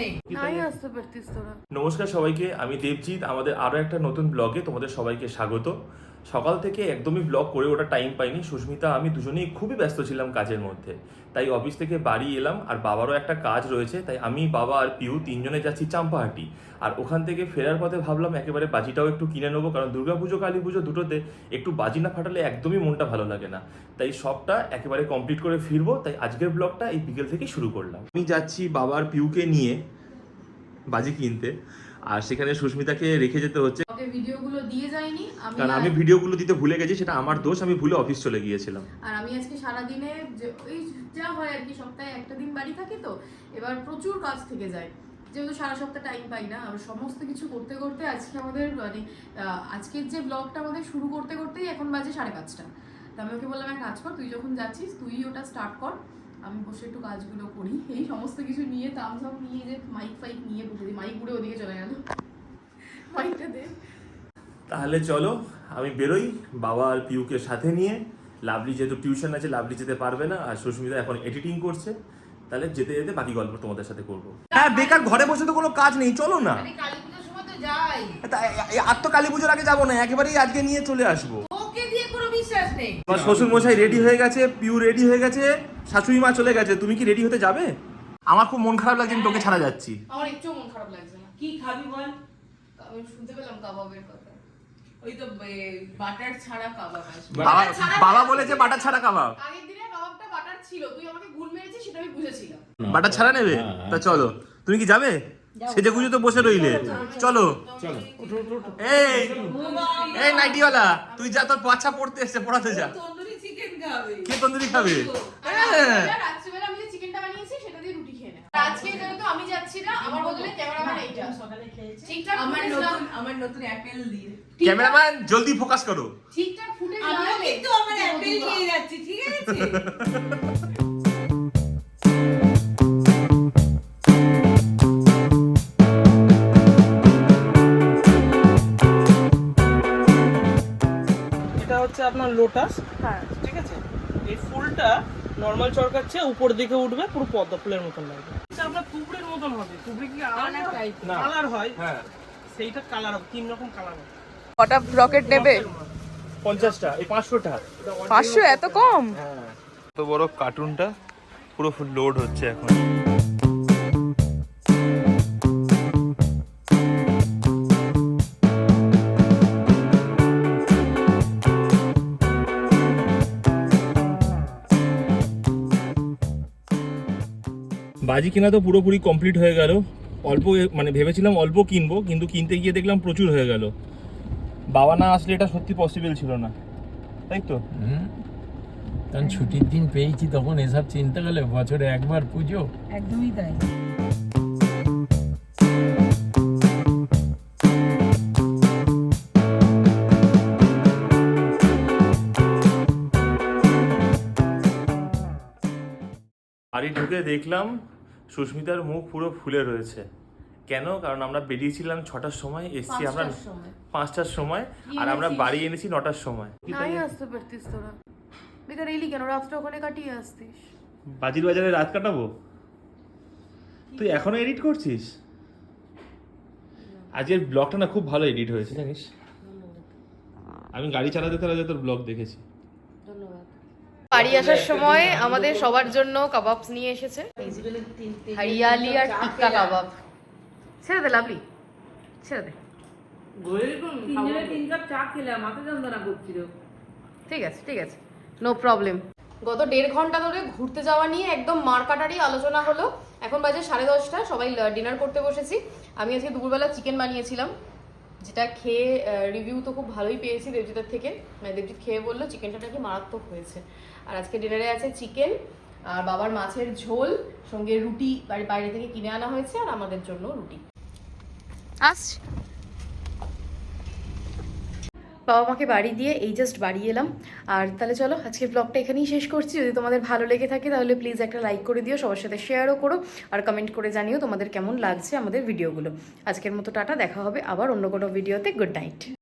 নেই। নাই আসতে পারতিস তোরা। নমস্কার সবাইকে আমি দেবজিৎ। আমাদের আরও একটা নতুন ব্লগে তোমাদের সবাইকে স্বাগত। সকাল থেকে একদমই ব্লগ করে ওটা টাইম পাইনি। সুস্মিতা, আমি দুজনেই খুবই ব্যস্ত ছিলাম কাজের মধ্যে। তাই অফিস থেকে বাড়ি এলাম আর বাবারও একটা কাজ রয়েছে। তাই আমি, বাবা আর পিউ তিনজনে যাচ্ছি চাম্পাহাটি। আর ওখান থেকে ফেরার পথে ভাবলাম একেবারে বাজিটাও একটু কিনে নেব, কারণ দুর্গাপুজো কালী পুজো দুটোতে একটু বাজি না ফাটালে একদমই মনটা ভালো লাগে না। তাই সবটা একেবারে কমপ্লিট করে ফিরবো। তাই আজকের ব্লগটা এই বিকেল থেকে শুরু করলাম। আমি যাচ্ছি বাবার পিউকে নিয়ে বাজি কিনতে। আর সেখানে সুস্মিতাকে রেখে যেতে হচ্ছে। ওকে ভিডিওগুলো দিয়ে যায়নি আমি কারণ আমি ভিডিওগুলো দিতে ভুলে গেছি সেটা আমার দোষ আমি ভুলে অফিস চলে গিয়েছিলাম। আর আমি আজকে সারা দিনে যে ওই যা হয় আর কি সপ্তাহে একটা দিন বাড়ি থাকি তো এবার প্রচুর কাজ থেকে যায়। যেহেতু সারা সপ্তাহ টাইম পাই না আর সমস্ত কিছু করতে করতে আজকে আমাদের মানে আহ, আজকের যে ব্লগটা আমাদের শুরু করতে করতেই এখন বাজে সাড়ে পাঁচটা। তা আমি ওকে বললাম এক কাজ কর তুই যখন যাচ্ছিস তুই ওটা স্টার্ট কর আমি বসে একটু কাজগুলো করি। এই সমস্ত কিছু নিয়ে তামঝাম নিয়ে যে মাইক ফাইক নিয়ে বসে দিই। মাইক উড়ে ওদিকে চলে গেল। মাইকটা দে। তাহলে চলো আমি বেরোই। বাবা আর পিউকে সাথে নিয়ে। লাভলি যেহেতু টিউশন আছে লাভলি যেতে পারবে না। আর সুস্মিতা এখন এডিটিং করছে। তাহলে যেতে যেতে বাকি গল্প তোমাদের সাথে করব। হ্যাঁ বেকার ঘরে বসে তো কোনো কাজ নেই। চলো না। আর তো কালী পুজোর আগে যাব না। একেবারেই আজকে নিয়ে চলে আসব ওকে দিয়ে কোনো বিশ্বাস নেই। আমার শ্বশুর মশাই রেডি হয়ে গেছে পিউ রেডি হয়ে গেছে শাশুড়ি মা চলে গেছে তুমি কি রেডি হতে যাবে? আমার খুব মন খারাপ লাগছে আমি তোকে ছাড়া যাচ্ছি। আমার একটু মন খারাপ লাগছে না। কি খাবি বল? আমি শুনতে পেলাম কাবাবের কথা। ওই তো বাটার ছাড়া কাবাব বাবা বলেছে বাটা ছাড়া কাবাব। আগের দিনে কাবাবটা বাটার ছিল তুই আমাকে গুল মেরেছিস সেটা আমি বুঝেছিলাম। বাটা ছাড়া নেবে? তা চলো। তুমি কি যাবে? সেজে গুজে তো বসে রইলে। চলো। এই এই নাইটিওয়ালা তুই যা তোর বাচ্চা পড়তে এসছে পড়াতে যা। কে তন্দুরি খাবে? হ্যাঁ। রাত্রিবেলা- রাত্রিবেলা আমি যে চিকেনটা বানিয়েছি সেটা দিয়ে রুটি খেয়ে নে আর আজকে যেহেতু আমি যাচ্ছি না আমার ক্যামেরাম্যান এইটা। ঠিকঠাক জলদি ফোকাস করো। ঠিকঠাক ফুটেজ কিন্তু আমার অ্যাপেল নিয়ে যাচ্ছি ঠিক আছে? আপনার লোটাস হ্যাঁ। ঠিক আছে? এই ফুলটা নর্মাল চরকার চেয়ে উপর দিকে উঠবে পুরো পদ্ম ফুলের মতন লাগবে। এটা আপনার তুবড়ির মতন হবে তুবড়ি কি আলাদা? type না। কালার হয়? হ্যাঁ। সেইটা কালার হবে তিন রকম কালার হবে। কটা রকেট নেবে? পঞ্চাশটা এই পাঁচশোটা। পাঁচশো এত কম? হ্যাঁ। তো বড় কার্টুনটা পুরো ফুল লোড হচ্ছে এখন। বাজি কেনা তো পুরোপুরি কমপ্লিট হয়ে গেল। অল্প মানে ভেবেছিলাম অল্প কিনবো কিন্তু কিনতে গিয়ে দেখলাম প্রচুর হয়ে গেল। বাবা না আসলে এটা সত্যি পসিবল ছিল না। তাই তো। কারণ ছুটির দিন পেয়েছি তখন এসব চিন্তা করলে বছরে একবার পুজো। একদমই তাই। বাড়ি ঢুকে দেখলাম সুস্মিতার মুখ পুরো ফুলে রয়েছে। কেন? কারণ আমরা বেরিয়েছিলাম ছটার সময় এসছি আমরা পাঁচটার সময়। আর আমরা বাড়ি এনেছি নটার সময়। নাই আসতে পারতিস তোরা। বেকার এলি কেন? রাতটা ওখানে কাটিয়ে আসতিস। বাজির বাজারে রাত কাটাবো? তুই এখনও এডিট করছিস? আজকের ব্লগটা না খুব ভালো এডিট হয়েছে জানিস? আমি গাড়ি চালাতে চালাতে তোর ব্লগ দেখেছি। বাড়ি আসার সময় আমাদের সবার জন্য কাবাবস নিয়ে এসেছে। হরিয়ালি আর টিক্কা কাবাব। ছেড়ে দে লাভলি। ছেড়ে দে। ঠিক আছে ঠিক আছে। নো প্রবলেম গত দেড় ঘণ্টা ধরে ঘুরতে যাওয়া নিয়ে একদম মারকাটারি আলোচনা হলো। এখন বাজে সাড়ে দশটা সবাই ডিনার করতে বসেছি। আমি আজকে দুপুরবেলা চিকেন বানিয়েছিলাম। যেটা খেয়ে রিভিউ তো খুব ভালোই পেয়েছি দেবজিতের থেকে। মানে দেবজিৎ খেয়ে বলল চিকেনটা নাকি মারাত্মক হয়েছে? আর আজকে ডিনারে আছে চিকেন আর বাবার মাছের ঝোল, সঙ্গে রুটি, বাড়ি বাইরে থেকে কিনে আনা হয়েছে আর আমাদের জন্য রুটি। আসছি। বাবা মাকে বাড়ি দিয়ে এই জাস্ট বাড়ি এলাম। আর তাহলে চলো, আজকের ব্লগটা এখানেই শেষ করছি। যদি তোমাদের ভালো লেগে থাকে, তাহলে প্লিজ একটা লাইক করে দিও, সবার সাথে শেয়ারও করো, আর কমেন্ট করে জানিও তোমাদের কেমন লাগছে আমাদের ভিডিওগুলো আজকের মতো টাটা, দেখা হবে আবার অন্য কোনো ভিডিওতে গুড নাইট